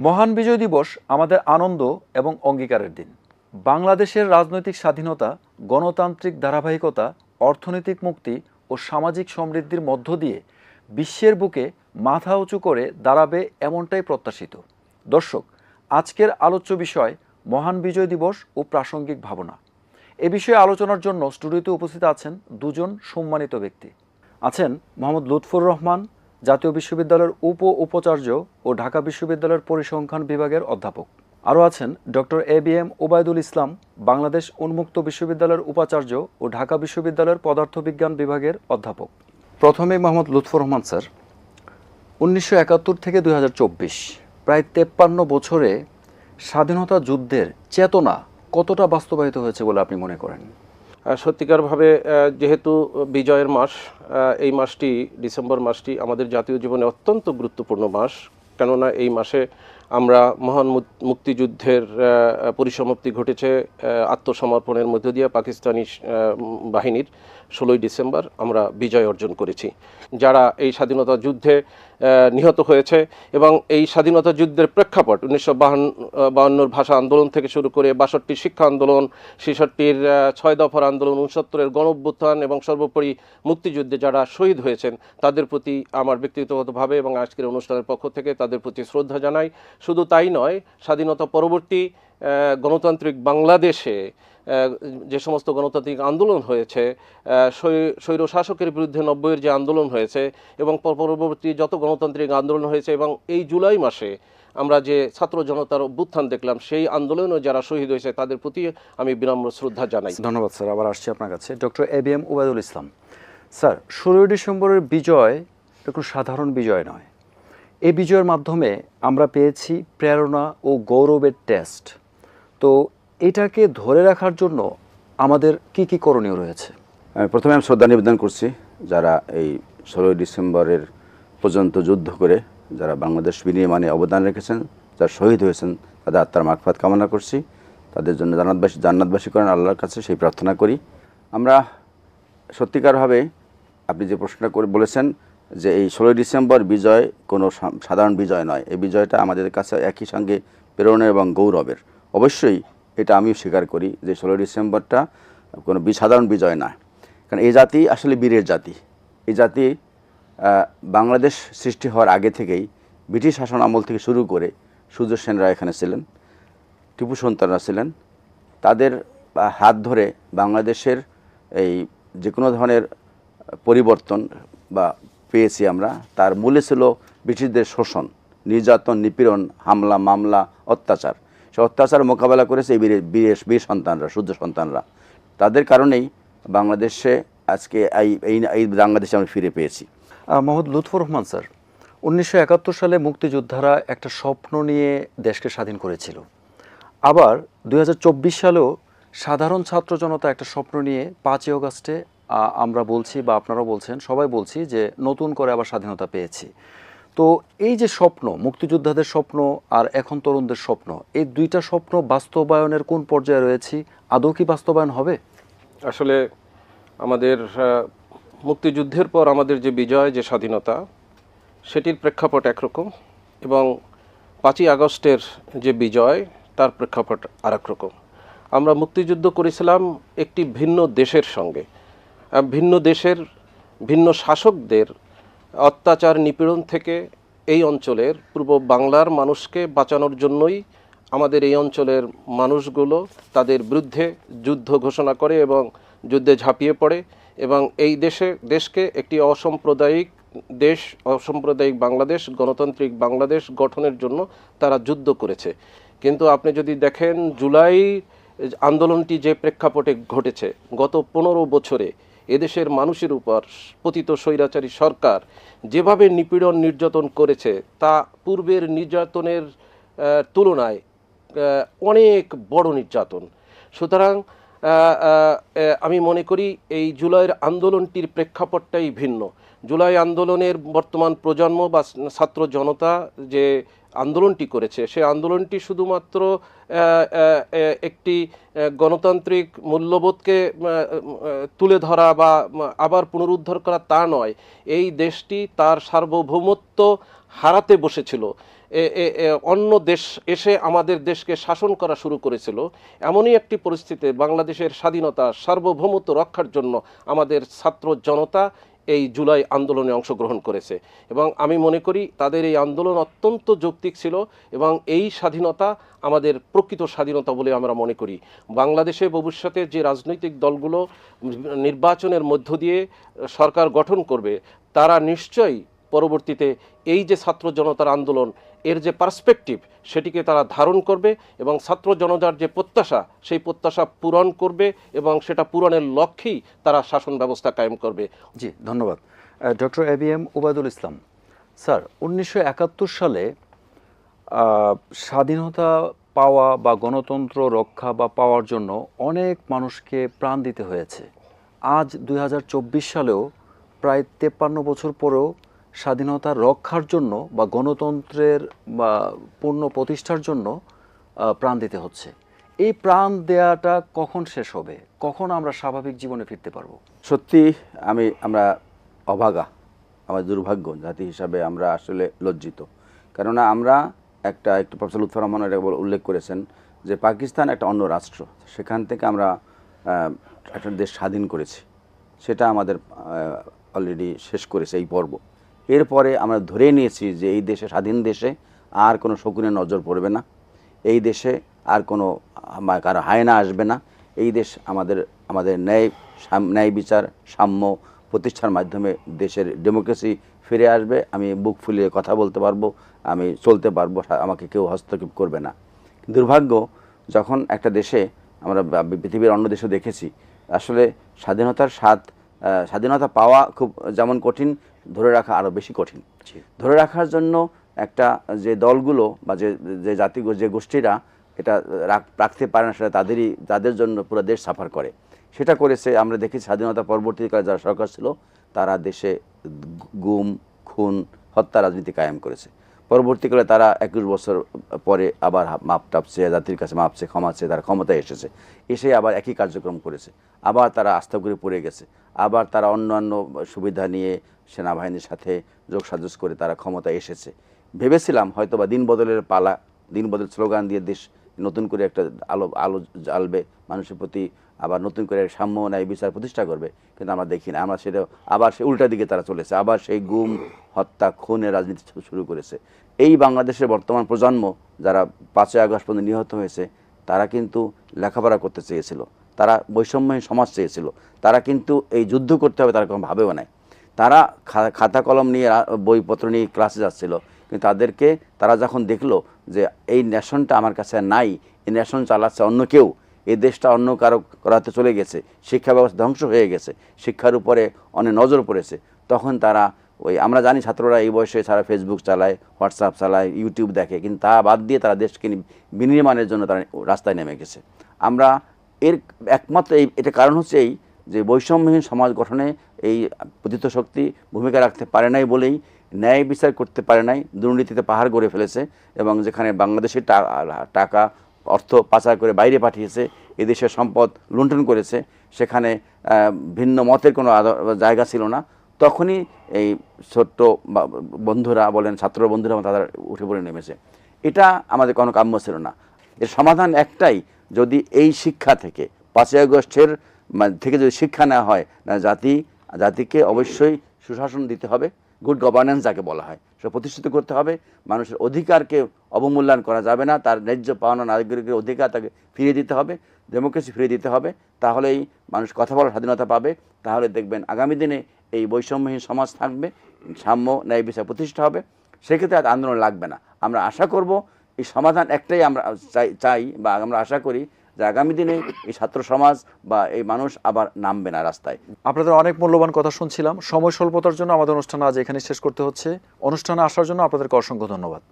মহান বিজয় দিবস আমাদের আনন্দ এবং অঙ্গীকারের দিন। বাংলাদেশের রাজনৈতিক স্বাধীনতা, গণতান্ত্রিক ধারাবাহিকতা, অর্থনৈতিক মুক্তি ও সামাজিক সমৃদ্ধির মধ্য দিয়ে বিশ্বের বুকে মাথা উঁচু করে দাঁড়াবে এমনটাই প্রত্যাশিত। দর্শক, আজকের আলোচ্য বিষয় মহান বিজয় দিবস ও প্রাসঙ্গিক ভাবনা। এ বিষয়ে আলোচনার জন্য স্টুডিওতে উপস্থিত আছেন দুজন সম্মানিত ব্যক্তি। আছেন মোহাম্মদ লুৎফুর রহমান, জাতীয় বিশ্ববিদ্যালয়ের উপ উপাচার্য ও ঢাকা বিশ্ববিদ্যালয়ের পরিসংখ্যান বিভাগের অধ্যাপক। আরও আছেন doctor A B M Obaidul Islam, Bangladesh উন্মুক্ত বিশ্ববিদ্যালয়ের উপাচার্য ও ঢাকা বিশ্ববিদ্যালয়ের পদার্থবিজ্ঞান বিভাগের অধ্যাপক। প্রথমে মোহাম্মদ লুৎফুর রহমান, স্যার। উনিশশো একাত্তর থেকে দু হাজার চব্বিশ, প্রায় তেপ্পান্ন বছরে স্বাধীনতা যুদ্ধের চেতনা কতটা বাস্তবায়িত হয়েছে বলে আপনি মনে করেন? সত্যিকারভাবে যেহেতু বিজয়ের মাস এই মাসটি ডিসেম্বর মাসটি আমাদের জাতীয় জীবনে অত্যন্ত গুরুত্বপূর্ণ মাস। কেননা এই মাসে আমরা মহান মুক্তিযুদ্ধের পরিসমাপ্তি ঘটেছে আত্মসমর্পণের মধ্য দিয়ে পাকিস্তানি বাহিনীর। ষোলোই ডিসেম্বর আমরা বিজয় অর্জন করেছি, যারা এই স্বাধীনতা যুদ্ধে নিহত হয়েছে এবং এই স্বাধীনতা যুদ্ধের প্রেক্ষাপট উনিশশো বাহান্নর ভাষা আন্দোলন থেকে শুরু করে বাষট্টি শিক্ষা আন্দোলন, ছেষট্টির ছয় দফার আন্দোলন, উনসত্তরের গণ অভ্যুত্থান এবং সর্বোপরি মুক্তিযুদ্ধে যারা শহীদ হয়েছেন, তাদের প্রতি আমার ব্যক্তিগতভাবে এবং আজকের অনুষ্ঠানের পক্ষ থেকে তাদের প্রতি শ্রদ্ধা জানাই। শুধু তাই নয়, স্বাধীনতা পরবর্তী গণতান্ত্রিক বাংলাদেশে যে সমস্ত গণতান্ত্রিক আন্দোলন হয়েছে স্বৈর শাসকের বিরুদ্ধে নব্বইয়ের যে আন্দোলন হয়েছে এবং পর- পরবর্তী যত গণতান্ত্রিক আন্দোলন হয়েছে এবং এই জুলাই মাসে আমরা যে ছাত্র জনতার অভ্যুত্থান দেখলাম, সেই আন্দোলনেও যারা শহীদ হয়েছে তাদের প্রতি আমি বিনম্র শ্রদ্ধা জানাই। ধন্যবাদ, স্যার। আবার আসছি আপনার কাছে। Doctor A B M Obaidul Islam. Sir, ষোলোই ডিসেম্বরের বিজয় এটা কোনো সাধারণ বিজয় নয়। এই বিজয়ের মাধ্যমে আমরা পেয়েছি প্রেরণা ও গৌরবের টেস্ট তো এটাকে ধরে রাখার জন্য আমাদের কি কি করণীয় রয়েছে? প্রথমে আমি শ্রদ্ধা নিবেদন করছি যারা এই ষোলোই ডিসেম্বরের পর্যন্ত যুদ্ধ করে, যারা বাংলাদেশ বিনির্মাণে অবদান রেখেছেন, যারা শহীদ হয়েছেন, তাদের আত্মার মাগফাত কামনা করছি। তাদের জন্য জান্নাতবাসী জান্নাতবাসী করেন আল্লাহর কাছে সেই প্রার্থনা করি। আমরা সত্যিকারভাবে আপনি যে প্রশ্নটা করে বলেছেন যে এই ষোলোই ডিসেম্বর বিজয় কোনো সাধারণ বিজয় নয়। এই বিজয়টা আমাদের কাছে একই সঙ্গে প্রেরণা এবং গৌরবের। অবশ্যই এটা আমিও স্বীকার করি যে ষোলোই ডিসেম্বরটা কোনো সাধারণ বিজয় না কারণ এই জাতি আসলে বীরের জাতি। এই জাতি বাংলাদেশ সৃষ্টি হওয়ার আগে থেকেই ব্রিটিশ শাসন আমল থেকে শুরু করে সূর্য সেনরা এখানে ছিলেন, টিপু সন্তানরা ছিলেন। তাদের হাত ধরে বাংলাদেশের এই যে কোনো ধরনের পরিবর্তন বা পেয়েছি আমরা, তার মূলে ছিল ব্রিটিশদের শোষণ, নির্যাতন, নিপীড়ন, হামলা, মামলা, অত্যাচার। সে অত্যাচার মোকাবেলা করেছে এই বীর বীর সন্তানরা সূর্য সন্তানরা। তাদের কারণেই বাংলাদেশে আজকে এই এই বাংলাদেশে আমরা ফিরে পেয়েছি। মোহাম্মদ লুৎফুর রহমান স্যার, উনিশশো একাত্তর সালে মুক্তিযোদ্ধারা একটা স্বপ্ন নিয়ে দেশকে স্বাধীন করেছিল। আবার দু হাজার চব্বিশ সালেও সাধারণ ছাত্র জনতা একটা স্বপ্ন নিয়ে পাঁচই অগাস্টে আমরা বলছি বা আপনারাও বলছেন, সবাই বলছি যে নতুন করে আবার স্বাধীনতা পেয়েছি। তো এই যে স্বপ্ন, মুক্তিযোদ্ধাদের স্বপ্ন আর এখন তরুণদের স্বপ্ন, এই দুইটা স্বপ্ন বাস্তবায়নের কোন পর্যায়ে রয়েছে? আদৌ কি বাস্তবায়ন হবে? আসলে আমাদের মুক্তিযুদ্ধের পর আমাদের যে বিজয়, যে স্বাধীনতা, সেটির প্রেক্ষাপট একরকম এবং পাঁচই আগস্টের যে বিজয়, তার প্রেক্ষাপট আর রকম আমরা মুক্তিযুদ্ধ করেছিলাম একটি ভিন্ন দেশের সঙ্গে। ভিন্ন দেশের ভিন্ন শাসকদের অত্যাচার নিপীড়ন থেকে এই অঞ্চলের, পূর্ব বাংলার মানুষকে বাঁচানোর জন্যই আমাদের এই অঞ্চলের মানুষগুলো তাদের বিরুদ্ধে যুদ্ধ ঘোষণা করে এবং যুদ্ধে ঝাঁপিয়ে পড়ে এবং এই দেশে, দেশকে একটি অসাম্প্রদায়িক দেশ, অসাম্প্রদায়িক বাংলাদেশ, গণতান্ত্রিক বাংলাদেশ গঠনের জন্য তারা যুদ্ধ করেছে। কিন্তু আপনি যদি দেখেন, জুলাই আন্দোলনটি যে প্রেক্ষাপটে ঘটেছে, গত পনেরো বছরে এদেশের মানুষের উপর পতিত স্বৈরাচারী সরকার যেভাবে নিপীড়ন নির্যাতন করেছে, তা পূর্বের নির্যাতনের তুলনায় অনেক বড় নির্যাতন। সুতরাং আমি মনে করি এই জুলাইয়ের আন্দোলনটির প্রেক্ষাপটটাই ভিন্ন। জুলাই আন্দোলনের বর্তমান প্রজন্ম বা ছাত্র জনতা যে আন্দোলনটি করেছে সেই আন্দোলনটি শুধুমাত্র একটি গণতান্ত্রিক মূল্যবোধকে তুলে ধরা বা আবার পুনরুদ্ধার করা তা নয়। এই দেশটি তার সার্বভৌমত্ব হারাতে বসেছিল। অন্য দেশ এসে আমাদের দেশকে শাসন করা শুরু করেছিল। এমনই একটি পরিস্থিতিতে বাংলাদেশের স্বাধীনতা সার্বভৌমত্ব রক্ষার জন্য আমাদের ছাত্র জনতা এই জুলাই আন্দোলনে অংশগ্রহণ করেছে। এবং আমি মনে করি তাদের এই আন্দোলন অত্যন্ত যৌক্তিক ছিল এবং এই স্বাধীনতা আমাদের প্রকৃত স্বাধীনতা বলে আমরা মনে করি। বাংলাদেশে ভবিষ্যতে যে রাজনৈতিক দলগুলো নির্বাচনের মধ্য দিয়ে সরকার গঠন করবে, তারা নিশ্চয়ই পরবর্তীতে এই যে ছাত্র জনতার আন্দোলন এর যে পার্সপেক্টিভ, সেটিকে তারা ধারণ করবে এবং ছাত্র জনতার যে প্রত্যাশা, সেই প্রত্যাশা পূরণ করবে এবং সেটা পূরণের লক্ষ্যেই তারা শাসন ব্যবস্থা কায়েম করবে। জি, ধন্যবাদ। Doctor A B M Ubaidul Islam, sir, উনিশশো একাত্তর সালে স্বাধীনতা পাওয়া বা গণতন্ত্র রক্ষা বা পাওয়ার জন্য অনেক মানুষকে প্রাণ দিতে হয়েছে। আজ দু হাজার চব্বিশ সালেও প্রায় তেপ্পান্ন বছর পরেও স্বাধীনতা রক্ষার জন্য বা গণতন্ত্রের বা পূর্ণ প্রতিষ্ঠার জন্য প্রাণ দিতে হচ্ছে। এই প্রাণ দেয়াটা কখন শেষ হবে? কখন আমরা স্বাভাবিক জীবনে ফিরতে পারব? সত্যি, আমি, আমরা অভাগা। আমার দুর্ভাগ্য, জাতি হিসাবে আমরা আসলে লজ্জিত। কেননা আমরা একটা, একটু প্রফেসর লুৎফর রহমান উল্লেখ করেছেন যে পাকিস্তান একটা অন্য রাষ্ট্র। সেখান থেকে আমরা একটা দেশ স্বাধীন করেছি। সেটা আমাদের অলরেডি শেষ করেছে এই পর্ব। এরপরে আমরা ধরে নিয়েছি যে এই দেশে, স্বাধীন দেশে আর কোনো শকুনের নজর পড়বে না। এই দেশে আর কোনো কারও হায়না আসবে না। এই দেশ আমাদের আমাদের ন্যায় ন্যায় বিচার, সাম্য প্রতিষ্ঠার মাধ্যমে দেশের ডেমোক্রেসি ফিরে আসবে। আমি বুক ফুলিয়ে কথা বলতে পারব, আমি চলতে পারব, আমাকে কেউ হস্তক্ষেপ করবে না। দুর্ভাগ্য, যখন একটা দেশে আমরা পৃথিবীর অন্য দেশে দেখেছি, আসলে স্বাধীনতার স্বাদ স্বাধীনতা পাওয়া খুব যেমন কঠিন ধরে রাখা আরও বেশি কঠিন। ধরে রাখার জন্য একটা যে দলগুলো বা যে যে জাতি যে গোষ্ঠীরা এটা রাখ- রাখতে পারে না সেটা তাদেরই তাদের জন্য পুরো দেশ সাফার করে। সেটা করেছে আমরা দেখি স্বাধীনতা পরবর্তীকালে যারা সরকার ছিল তারা দেশে গুম খুন হত্যা রাজনীতি কায়েম করেছে। পরবর্তীকালে তারা একুশ বছর পরে আবার মাপ টাপছে জাতির কাছে মাপছে চেয়ে ক্ষমা চেয়ে তারা ক্ষমতায় এসেছে। এসে আবার একই কার্যক্রম করেছে। আবার তারা আস্থা করে পড়ে গেছে। আবার তারা অন্যান্য সুবিধা নিয়ে সেনাবাহিনীর সাথে যোগসাজস করে তারা ক্ষমতায় এসেছে। ভেবেছিলাম হয়তো বা দিন বদলের পালা, দিন বদল স্লোগান দিয়ে দেশ নতুন করে একটা আলো আলো জ্বালবে, মানুষের প্রতি আবার নতুন করে সাম্য ন্যায় বিচার প্রতিষ্ঠা করবে, কিন্তু আমরা দেখি না আমরা সেটা আবার সে উল্টা দিকে তারা চলেছে। আবার সেই গুম, হত্যা, খুনের রাজনীতি শুরু করেছে। এই বাংলাদেশের বর্তমান প্রজন্ম যারা পাঁচই আগস্ট পর্যন্ত নিহত হয়েছে, তারা কিন্তু লেখাপড়া করতে চেয়েছিল। তারা বৈষম্যহীন সমাজ চেয়েছিল। তারা কিন্তু এই যুদ্ধ করতে হবে তারা কোনো ভাবেও নাই। তারা খাতা কলম নিয়ে বইপত্র নিয়ে ক্লাসে যাচ্ছিল। কিন্তু তাদেরকে তারা যখন দেখল যে এই ন্যাশনটা আমার কাছে নাই, এই ন্যাশন চালাচ্ছে অন্য কেউ, এই দেশটা অন্য কারও করাতে চলে গেছে, শিক্ষা ব্যবস্থা ধ্বংস হয়ে গেছে, শিক্ষার উপরে অনেক নজর পড়েছে, তখন তারা ওই, আমরা জানি ছাত্ররা এই বয়সে সারা ফেসবুক চালায় হোয়াটসঅ্যাপ চালায় ইউটিউব দেখে, কিন্তু তা বাদ দিয়ে তারা দেশকে বিনির্মাণের জন্য তারা রাস্তায় নেমে গেছে। আমরা এর একমাত্র এই এটা কারণ হচ্ছে এই যে বৈষম্যহীন সমাজ গঠনে এই প্রতিত শক্তি ভূমিকা রাখতে পারে নাই বলেই ন্যায় বিচার করতে পারে নাই, দুর্নীতিতে পাহাড় গড়ে ফেলেছে এবং যেখানে বাংলাদেশের টাকা, অর্থ পাচার করে বাইরে পাঠিয়েছে এদেশের সম্পদ লুণ্ঠন করেছে, সেখানে ভিন্ন মতের কোনো জায়গা ছিল না, তখনই এই ছোট্ট বন্ধুরা বলেন, ছাত্র বন্ধুরা তারা উঠে পড়ে নেমেছে। এটা আমাদের কোনো কাম্য ছিল না। এর সমাধান একটাই যদি এই শিক্ষা থেকে, পাঁচই আগস্টের থেকে যদি শিক্ষা নেওয়া হয়, না জাতি, জাতিকে অবশ্যই সুশাসন দিতে হবে গুড গভর্নেন্স যাকে বলা হয়, সেটা প্রতিষ্ঠিত করতে হবে, মানুষের অধিকারকে অবমূল্যায়ন করা যাবে না, তার ন্যায্য পাওনা নাগরিকের অধিকার তাকে ফিরিয়ে দিতে হবে ডেমোক্রেসি ফিরিয়ে দিতে হবে, তাহলেই মানুষ কথা বলার স্বাধীনতা পাবে, তাহলে দেখবেন আগামী দিনে এই বৈষম্যহীন সমাজ থাকবে, সাম্য ন্যায় বিচার প্রতিষ্ঠা হবে, সেক্ষেত্রে আর আন্দোলন লাগবে না। আমরা আশা করব এই সমাধান একটাই আমরা চাই চাই বা আমরা আশা করি যে আগামী দিনে এই ছাত্র সমাজ বা এই মানুষ আবার নামবে না রাস্তায়। আপনাদের অনেক মূল্যবান কথা শুনছিলাম। সময় স্বল্পতার জন্য আমাদের অনুষ্ঠান আজ এখানে শেষ করতে হচ্ছে। অনুষ্ঠানে আসার জন্য আপনাদেরকে অসংখ্য ধন্যবাদ।